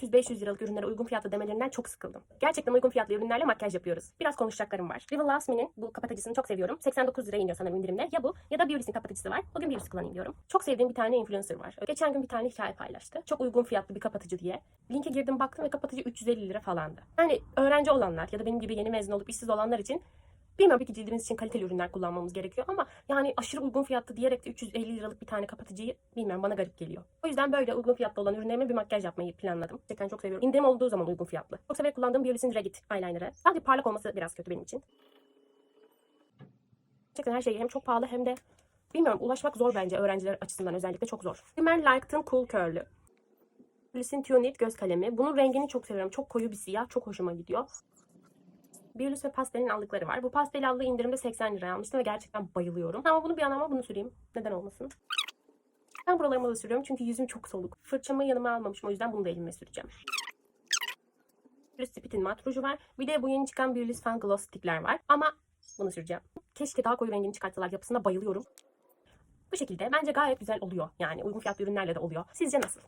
400-500 liralık ürünlere uygun fiyatlı demelerinden çok sıkıldım. Gerçekten uygun fiyatlı ürünlerle makyaj yapıyoruz. Biraz konuşacaklarım var. Rival Lasme'nin bu kapatıcısını çok seviyorum. 89 liraya iniyor sanırım indirimde. Ya bu ya da Beulis'in kapatıcısı var. Bugün Beulis kullanayım diyorum. Çok sevdiğim bir tane influencer var. Geçen gün bir tane hikaye paylaştı. Çok uygun fiyatlı bir kapatıcı diye. Linke girdim baktım ve kapatıcı 350 lira falandı. Yani öğrenci olanlar ya da benim gibi yeni mezun olup işsiz olanlar için Bilmiyorum ki cildimiz için kaliteli ürünler kullanmamız gerekiyor ama yani aşırı uygun fiyatlı diyerek de 350 liralık bir tane kapatıcıyı bilmiyorum bana garip geliyor. O yüzden böyle uygun fiyatlı olan ürünlerime bir makyaj yapmayı planladım. Gerçekten çok seviyorum. İndirim olduğu zaman uygun fiyatlı. Çok severek kullandığım Biolis'in Regit eyeliner'ı. Sadece parlak olması biraz kötü benim için. Gerçekten her şey hem çok pahalı hem de bilmiyorum ulaşmak zor bence öğrenciler açısından özellikle çok zor. Rimmel Like'ın Cool Curl'ü. Biolis'in Tunit göz kalemi. Bunun rengini çok seviyorum. Çok koyu bir siyah. Çok hoşuma gidiyor. Biolis ve pastelin allıkları var. Bu pastel allığı indirimde 80 liraya almıştım ve gerçekten bayılıyorum. Ama bunu bir anama bunu süreyim. Neden olmasın? Ben buralarıma da sürüyorum çünkü yüzüm çok soluk. Fırçamı yanıma almamışım o yüzden bunu da elime süreceğim. Biolis Spit'in mat ruju var. Bir de bu yeni çıkan Biolis Fan Gloss stickler var. Ama bunu süreceğim. Keşke daha koyu rengini çıkartsalar. Yapısına bayılıyorum. Bu şekilde bence gayet güzel oluyor. Yani uygun fiyatlı ürünlerle de oluyor. Sizce nasıl?